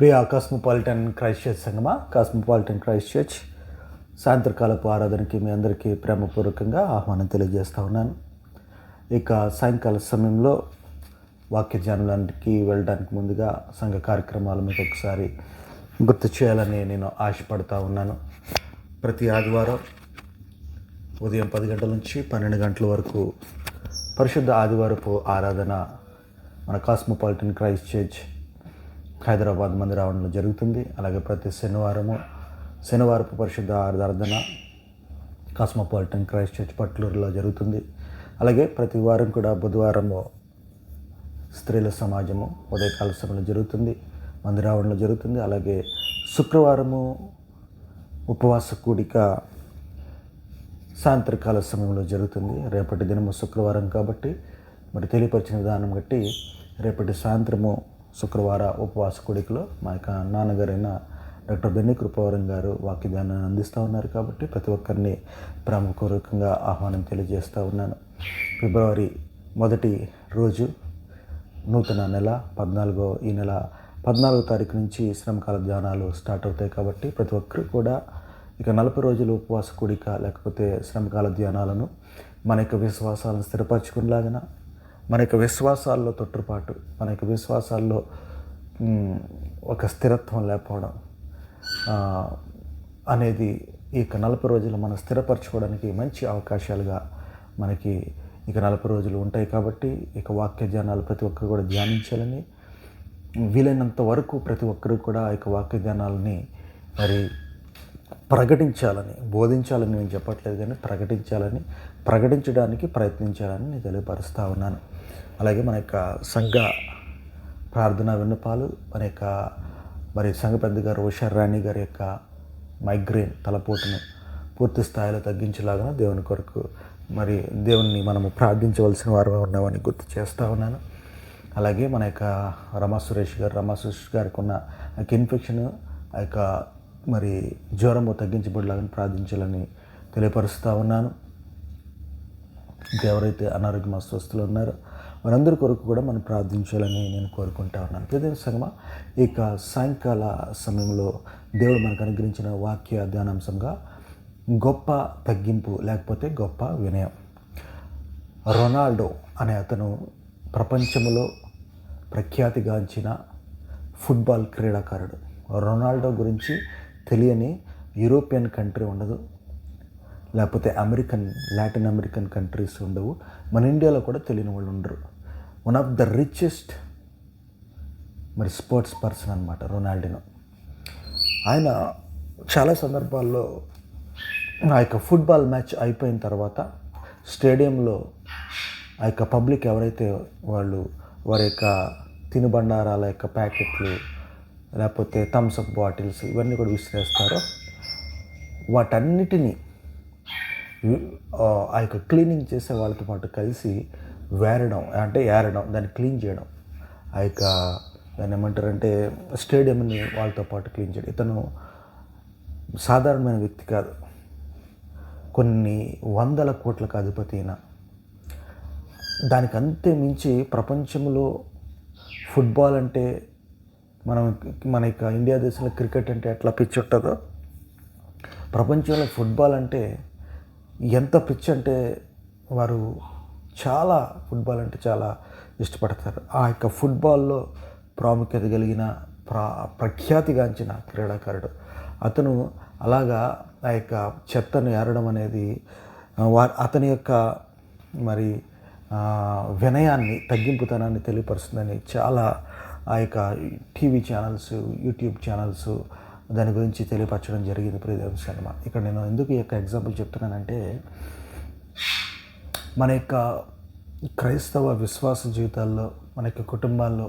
ప్రియ cosmopolitan Christ church సంగమా cosmopolitan Christ church సాయంత్రకాలపు ఆరాధనకి మీ అందరికీ ప్రేమపూర్వకంగా ఆహ్వానం తెలియజేస్తూ ఉన్నాను. ఇక సాయంకాల సమయంలో వాక్య ధ్యానానికి వెళ్ళడానికి ముందుగా సంఘ కార్యక్రమాలు మీకు ఒకసారి గుర్తు చేయాలని నేను ఆశపడతా ఉన్నాను. ప్రతి ఆదివారం ఉదయం పది గంటల నుంచి పన్నెండు గంటల వరకు పరిశుద్ధ ఆదివారపు ఆరాధన మన కాస్మోపాలిటన్ క్రైస్ట్ చర్చ్ హైదరాబాద్ మందిరావరణలో జరుగుతుంది. అలాగే ప్రతి శనివారము శనివారపు పరిశుద్ధ ఆరాధన కాస్మోపాలిటన్ క్రైస్ట్ చర్చ్ పట్లూరులో జరుగుతుంది. అలాగే ప్రతి వారం కూడా బుధవారము స్త్రీల సమాజము ఉదయకాల సమయంలో జరుగుతుంది. మందిరావరణలో జరుగుతుంది. అలాగే శుక్రవారము ఉపవాస కూడిక సాయంత్రకాల సమయంలో జరుగుతుంది. రేపటి దినము శుక్రవారం కాబట్టి మరి తెలియపరిచిన విధానం బట్టి రేపటి సాయంత్రము శుక్రవార ఉపవాస కూడికలో మా యొక్క నాన్నగారైన డాక్టర్ బెన్ని కృపవరం గారు వాక్యదానాన్ని అందిస్తూ ఉన్నారు కాబట్టి ప్రతి ఒక్కరిని ప్రేమపూర్వకంగా ఆహ్వానం తెలియజేస్తూ ఉన్నాను. ఫిబ్రవరి మొదటి రోజు నూతన నెల పద్నాలుగో ఈ నెల పద్నాలుగో తారీఖు నుంచి శ్రమకాల ధ్యానాలు స్టార్ట్ అవుతాయి కాబట్టి ప్రతి ఒక్కరు కూడా ఇక నలభై రోజులు ఉపవాస కూడిక లేకపోతే శ్రమకాల ధ్యానాలను మన యొక్క విశ్వాసాలను స్థిరపరచుకునేలాగిన మన యొక్క విశ్వాసాల్లో తొట్టుపాటు మన యొక్క విశ్వాసాల్లో ఒక స్థిరత్వం లేకపోవడం అనేది ఈ యొక్క నలభై రోజులు మనం స్థిరపరచుకోవడానికి మంచి అవకాశాలుగా మనకి ఇక నలభై రోజులు ఉంటాయి కాబట్టి ఇక వాక్య ధ్యానాలు ప్రతి ఒక్కరు కూడా ధ్యానించాలని వీలైనంత వరకు ప్రతి ఒక్కరు కూడా ఇక వాక్య ధ్యానాలని మరి ప్రకటించాలని బోధించాలని నేను చెప్పట్లేదు కానీ ప్రకటించాలని ప్రకటించడానికి ప్రయత్నించాలని నేను తెలియపరుస్తూ ఉన్నాను. అలాగే మన యొక్క సంఘ ప్రార్థనా విన్నపాలు మన యొక్క మరి సంఘ పెద్ద గారు ఉషార్ రాణి గారి యొక్క మైగ్రేన్ తలపోటును పూర్తి స్థాయిలో తగ్గించేలాగా దేవుని కొరకు మరి దేవుణ్ణి మనము ప్రార్థించవలసిన వారు ఉన్నామని గుర్తు చేస్తూ ఉన్నాను. అలాగే మన యొక్క రమా సురేష్ గారు రమా సురేష్ గారికి ఉన్న ఆ యొక్క ఇన్ఫెక్షన్ ఆ యొక్క మరి జ్వరము తగ్గించబడలాగని ప్రార్థించాలని తెలియపరుస్తూ ఉన్నాను. ఇంకెవరైతే అనారోగ్యం అస్వస్థలు ఉన్నారో వారందరి కొరకు కూడా మనం ప్రార్థించాలని నేను కోరుకుంటా ఉన్నాను. ప్రతి సంగమ ఇక సాయంకాల సమయంలో దేవుడు మనకు అనుగ్రహించిన వాక్య ధ్యానాంశంగా గొప్ప తగ్గింపు లేకపోతే గొప్ప వినయం. రొనాల్డో అనే అతను ప్రపంచంలో ప్రఖ్యాతిగాంచిన ఫుట్బాల్ క్రీడాకారుడు. రొనాల్డో గురించి తెలియని యూరోపియన్ కంట్రీ ఉండదు. లేకపోతే అమెరికన్ లాటిన్ అమెరికన్ కంట్రీస్ ఉండవు. మన ఇండియాలో కూడా తెలియని వాళ్ళు ఉండరు. వన్ ఆఫ్ ద రిచెస్ట్ మరి స్పోర్ట్స్ పర్సన్ అనమాట రొనాల్డినో. ఆయన చాలా సందర్భాల్లో ఆ యొక్క ఫుట్బాల్ మ్యాచ్ అయిపోయిన తర్వాత స్టేడియంలో ఆ యొక్క పబ్లిక్ ఎవరైతే వాళ్ళు వారి యొక్క తినుబండారాల యొక్క ప్యాకెట్లు లేకపోతే థమ్స్అప్ బాటిల్స్ ఇవన్నీ కూడా విసిరేస్తారో వాటన్నిటినీ ఆ యొక్క క్లీనింగ్ చేసే వాళ్ళతో పాటు కలిసి వేరడం అంటే ఏరడం దాన్ని క్లీన్ చేయడం. ఆ యొక్క దాన్ని ఏమంటారంటే స్టేడియంని వాళ్ళతో పాటు క్లీన్ చేయడం. ఇతను సాధారణమైన వ్యక్తి కాదు. కొన్ని వందల కోట్లకు అధిపతి అయిన దానికి అంతే మించి ప్రపంచంలో ఫుట్బాల్ అంటే మనం మన యొక్క ఇండియా దేశంలో క్రికెట్ అంటే ఎట్లా పిచ్చి ఉంటుందో? ప్రపంచంలో ఫుట్బాల్ అంటే ఎంత పిచ్చి అంటే వారు చాలా ఫుట్బాల్ అంటే చాలా ఇష్టపడతారు. ఆ యొక్క ఫుట్బాల్లో ప్రాముఖ్యత కలిగిన ప్రా ప్రఖ్యాతిగాంచిన క్రీడాకారుడు. అతను అలాగా ఆ యొక్క చెత్తను ఏరడం అనేది వారి అతని యొక్క మరి వినయాన్ని తగ్గింపుతనాన్ని తెలియపరుస్తుందని చాలా ఆ యొక్క టీవీ ఛానల్స్ యూట్యూబ్ ఛానల్స్ దాని గురించి తెలియపరచడం జరిగింది ప్రియదేవ శర్మ. ఇక్కడ నేను ఎందుకు ఈ యొక్క ఎగ్జాంపుల్ చెప్తున్నానంటే మన యొక్క క్రైస్తవ విశ్వాస జీవితాల్లో మన యొక్క కుటుంబాల్లో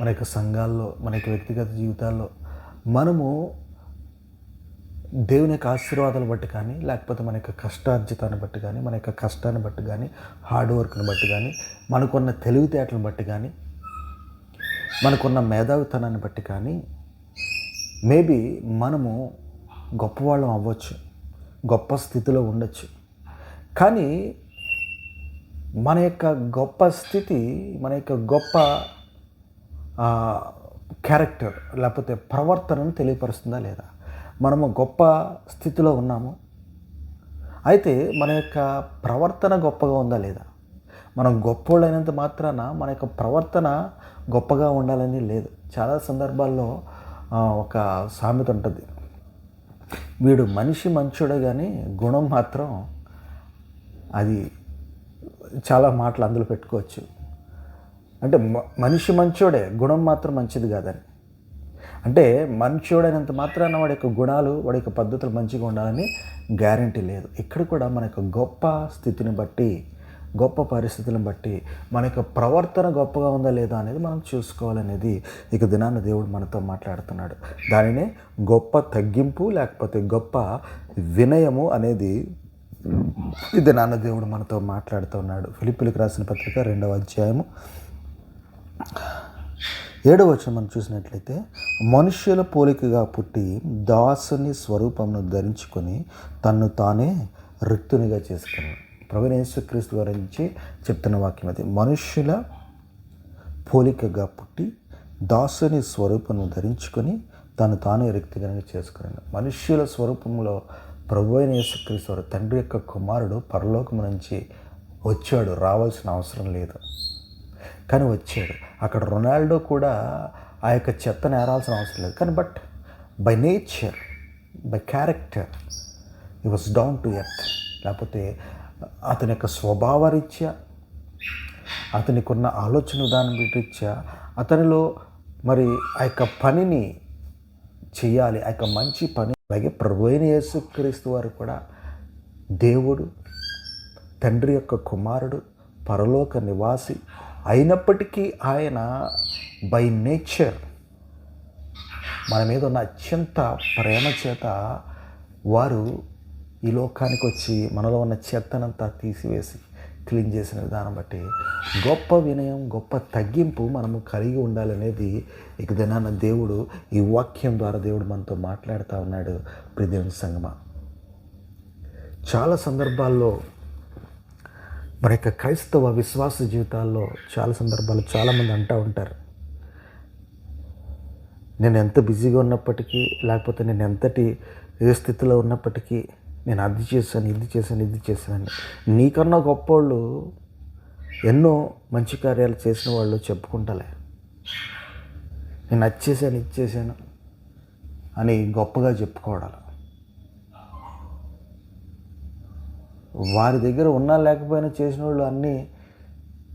మన యొక్క సంఘాల్లో మన యొక్క వ్యక్తిగత జీవితాల్లో మనము దేవుని యొక్క ఆశీర్వాదాలు బట్టి కానీ లేకపోతే మన యొక్క కష్టార్జితాన్ని బట్టి కానీ మన యొక్క కష్టాన్ని బట్టి కానీ హార్డ్ వర్క్ని బట్టి కానీ మనకున్న తెలివితేటలను బట్టి కానీ మనకున్న మేధావితనాన్ని బట్టి కానీ మేబీ మనము గొప్పవాళ్ళం అవ్వచ్చు గొప్ప స్థితిలో ఉండొచ్చు. కానీ మన యొక్క గొప్ప స్థితి మన యొక్క గొప్ప క్యారెక్టర్ లేకపోతే ప్రవర్తనను తెలియపరుస్తుందా లేదా? మనము గొప్ప స్థితిలో ఉన్నాము. అయితే మన యొక్క ప్రవర్తన గొప్పగా ఉందా లేదా? మనం గొప్పోళ్ళైనంత మాత్రాన మన యొక్క ప్రవర్తన గొప్పగా ఉండాలని లేదు. చాలా సందర్భాల్లో ఒక సామెత ఉంటుంది. వీడు మనిషి మంచోడే కానీ గుణం మాత్రం అది చాలా మాటలు అందులో పెట్టుకోవచ్చు. అంటే మనిషి మంచోడే గుణం మాత్రం మంచిది కాదని. అంటే మంచోడైనంత మాత్రాన వాడి యొక్క గుణాలు వాడి యొక్క పద్ధతులు మంచిగా ఉండాలని గ్యారంటీ లేదు. ఇక్కడ కూడా మన యొక్క గొప్ప స్థితిని బట్టి గొప్ప పరిస్థితులను బట్టి మన యొక్క ప్రవర్తన గొప్పగా ఉందా లేదా అనేది మనం చూసుకోవాలనేది ఇక దినాన్న దేవుడు మనతో మాట్లాడుతున్నాడు. దానినే గొప్ప తగ్గింపు లేకపోతే గొప్ప వినయము అనేది ఇది నాన్న దేవుడు మనతో మాట్లాడుతున్నాడు ఫిలిపిలకు రాసిన పత్రిక రెండవ అధ్యాయము ఏడవ వచ్చిన మనం చూసినట్లయితే మనుష్యుల పోలికగా పుట్టి దాసుని స్వరూపమును ధరించుకొని తన్ను తానే రిక్తునిగా చేసుకున్నాడు. ప్రవీణేశ్వరక్రీస్తు యేసుక్రీస్తు గురించి చెప్తున్న వాక్యం అది. మనుష్యుల పోలికగా పుట్టి దాసుని స్వరూపం ధరించుకొని తను తానే వ్యక్తిగతంగా చేసుకున్నాను మనుష్యుల స్వరూపంలో ప్రభు అయిన యేసుక్రీస్తు తండ్రి యొక్క కుమారుడు పరలోకము నుంచి వచ్చాడు. రావాల్సిన అవసరం లేదు. కానీ వచ్చాడు. అక్కడ రొనాల్డో కూడా ఆ యొక్క చెత్తను ఏరాల్సిన అవసరం లేదు. కానీ but by nature by character ఈ వాజ్ డౌన్ టు ఎర్త్. లేకపోతే అతని యొక్క స్వభావరీత్యా అతనికున్న ఆలోచన విధానం రీత్యా అతనిలో మరి ఆ యొక్క పనిని చేయాలి ఆ యొక్క మంచి పని. అలాగే ప్రభు అయిన యేసుక్రీస్తు వారు కూడా దేవుడు తండ్రి యొక్క కుమారుడు పరలోక నివాసి అయినప్పటికీ ఆయన బై నేచర్ మన మీద ఉన్న అత్యంత ప్రేమ చేత వారు ఈ లోకానికి వచ్చి మనలో ఉన్న చెత్తనంతా తీసివేసి క్లీన్ చేసిన విధానం బట్టి గొప్ప వినయం గొప్ప తగ్గింపు మనము కలిగి ఉండాలనేది ఇక దినాన దేవుడు ఈ వాక్యం ద్వారా దేవుడు మనతో మాట్లాడుతూ ఉన్నాడు. ప్రిదేవుని సంగమ. చాలా సందర్భాల్లో మన యొక్క క్రైస్తవ విశ్వాస జీవితాల్లో చాలా సందర్భాలు చాలామంది అంటూ ఉంటారు. నేను ఎంత బిజీగా ఉన్నప్పటికీ లేకపోతే నేను ఎంతటి ఏ స్థితిలో ఉన్నప్పటికీ నేను అది చేశాను ఇది చేశాను ఇది చేశాను నీకన్నా గొప్పోళ్ళు ఎన్నో మంచి కార్యాలు చేసిన వాళ్ళు చెప్పుకుంటలే. నేను అది చేశాను ఇది చేశాను అని గొప్పగా చెప్పుకోవడాలి. వారి దగ్గర ఉన్నా లేకపోయినా చేసిన వాళ్ళు అన్నీ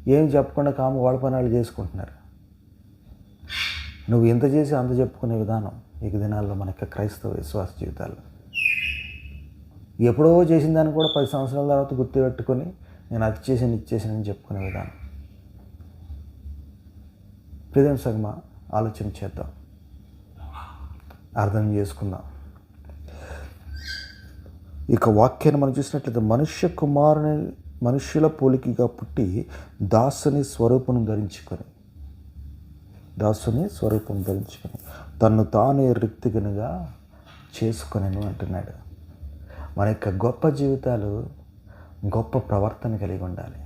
ఏం చెప్పకుండా కాము వాళ్ళ పని వాళ్ళు చేసుకుంటున్నారు. నువ్వు ఎంత చేసి అంత చెప్పుకునే విధానం ఈ దినాల్లో మన యొక్క క్రైస్తవ విశ్వాస జీవితాల్లో. ఎప్పుడో చేసిన దాన్ని కూడా పది సంవత్సరాల తర్వాత గుర్తుపెట్టుకొని నేను అది చేసాను ఇది అని చెప్పుకునే విధానం. ప్రియం సగమ ఆలోచన చేద్దాం. అర్థం చేసుకుందాం. ఇక వాక్యాన్ని మనం చూసినట్లయితే మనుష్య కుమారుని మనుష్యుల పోలికగా పుట్టి దాసుని స్వరూపం ధరించుకొని దాసుని స్వరూపం ధరించుకొని తన్ను తానే రిక్తిగనుగా చేసుకొనను అంటున్నాడు. మన యొక్క గొప్ప జీవితాలు గొప్ప ప్రవర్తన కలిగి ఉండాలి.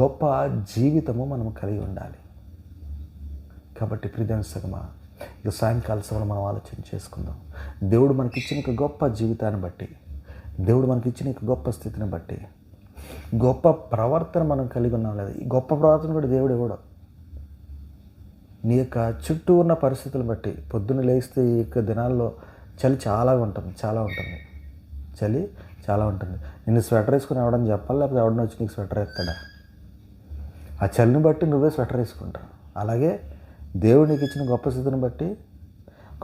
గొప్ప జీవితము మనం కలిగి ఉండాలి. కాబట్టి ప్రిదం సగమా ఇక సాయంకాల సమయంలో మనం ఆలోచన చేసుకుందాం. దేవుడు మనకిచ్చిన ఒక గొప్ప జీవితాన్ని బట్టి దేవుడు మనకిచ్చిన ఒక గొప్ప స్థితిని బట్టి గొప్ప ప్రవర్తన మనం కలిగి ఉన్నాం లేదా? ఈ గొప్ప ప్రవర్తన కూడా దేవుడు ఇవ్వడం. నీ యొక్క చుట్టూ ఉన్న పరిస్థితులను బట్టి పొద్దున్న లేస్తే ఈ యొక్క దినాల్లో చలి చాలా ఉంటుంది చాలా ఉంటుంది. చలి చాలా ఉంటుంది. నిన్ను స్వెటర్ వేసుకుని ఎవడని చెప్పాలి? లేకపోతే ఎవడని వచ్చి నీకు స్వెటర్ ఎత్తాడా ఆ చలిని బట్టి నువ్వే స్వెటర్ వేసుకుంటావు. అలాగే దేవుడు నీకు ఇచ్చిన గొప్ప స్థితిని బట్టి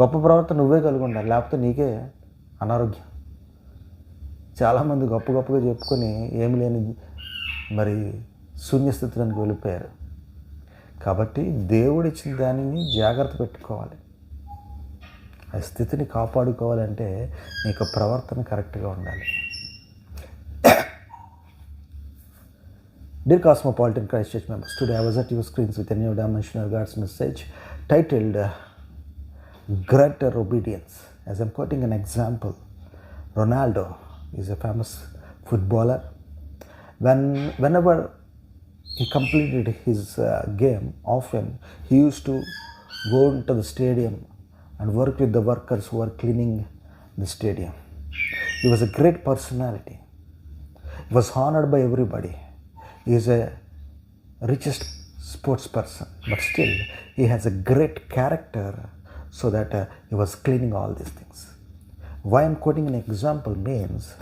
గొప్ప ప్రవర్తన నువ్వే కలిగి ఉండాలి. లేకపోతే నీకే అనారోగ్యం. చాలామంది గొప్ప గొప్పగా చెప్పుకొని ఏమి లేని మరి శూన్యస్థితిలోనికి వెళ్ళిపోయారు. కాబట్టి దేవుడిచ్చిన దానిని జాగ్రత్త పెట్టుకోవాలి. ఆ స్థితిని కాపాడుకోవాలంటే నీకు ప్రవర్తన కరెక్ట్గా ఉండాలి. Dear Cosmopolitan Christ Church members today was at your screens with a new dimension God's message titled greater obedience as I'm quoting an example Ronaldo is a famous footballer when whenever he completed his game of and he used to go to the stadium and worked with the workers who were cleaning the stadium. He was a great personality. He was honored by everybody. He is a richest sports person, but still he has a great character so that uh, he was cleaning all these things. Why I'm quoting an example means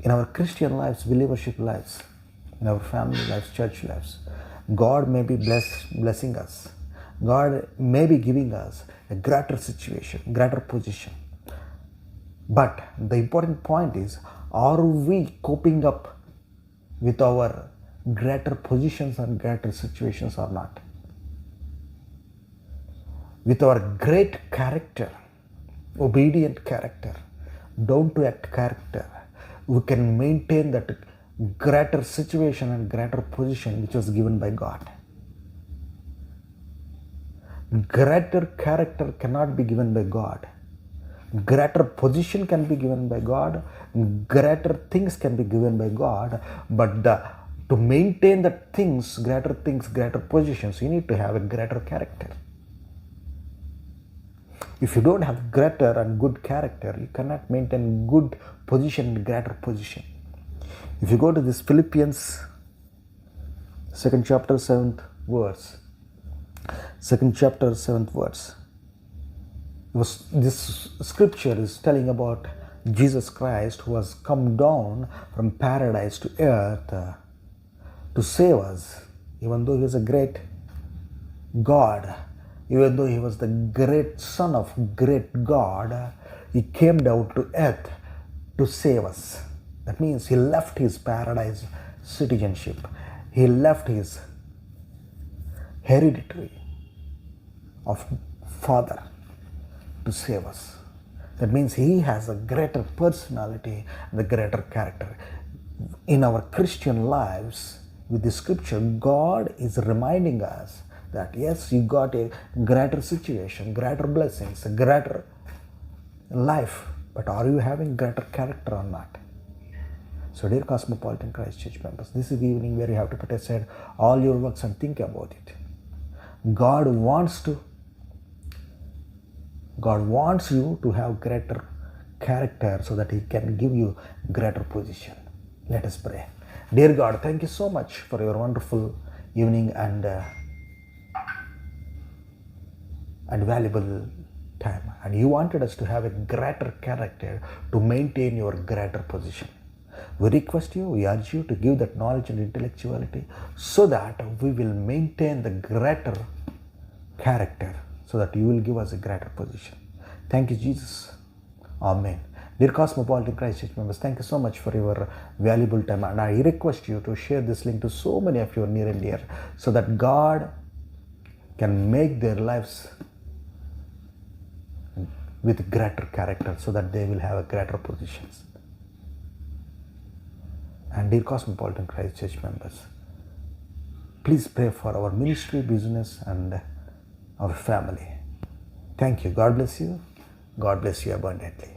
in our Christian lives, believership lives, in our family lives, church lives, God may be bless, blessing us. God may be giving us a greater situation, greater position. But the important point is are we coping up with our greater positions and greater situations or not? With our great character, obedient character, down to act character, we can maintain that greater situation and greater position which was given by God. Greater character cannot be given by God. Greater position can be given by God. Greater things can be given by God. But the, to maintain the things, greater things, greater positions, you need to have a greater character. If you don't have greater and good character, you cannot maintain good position and greater position. If you go to this Philippians, second chapter, seventh verse, second chapter, seventh verse, was this scripture is telling about Jesus Christ who has come down from paradise to earth uh, to save us, even though he was a great God, even though he was the great Son of great God, he came down to earth to save us. That means he left his paradise citizenship, he left his hereditary of father to save us. That means he has a greater personality, the greater character. In our Christian lives, with the scripture, God is reminding us that yes, you got a greater situation, greater blessings, a greater life, but are you having greater character or not? So, dear Cosmopolitan Christ Church members, this is the evening where you have to put aside all your works and think about it. God wants to God wants you to have greater character so that He can give you greater position. Let us pray. Dear God, thank you so much for your wonderful evening and uh, and valuable time. And you wanted us to have a greater character to maintain your greater position. We request you, we urge you to give that knowledge and intellectuality so that we will maintain the greater character so that you will give us a greater position. Thank you, Jesus. Amen. Dear Cosmopolitan Christ Church members, thank you so much for your valuable time. And I request you to share this link to so many of your near and dear so that God can make their lives with greater character so that they will have a greater positions. And dear Cosmopolitan Christ Church members, please pray for our ministry, business, and our family. Thank you. God bless you. God bless you abundantly.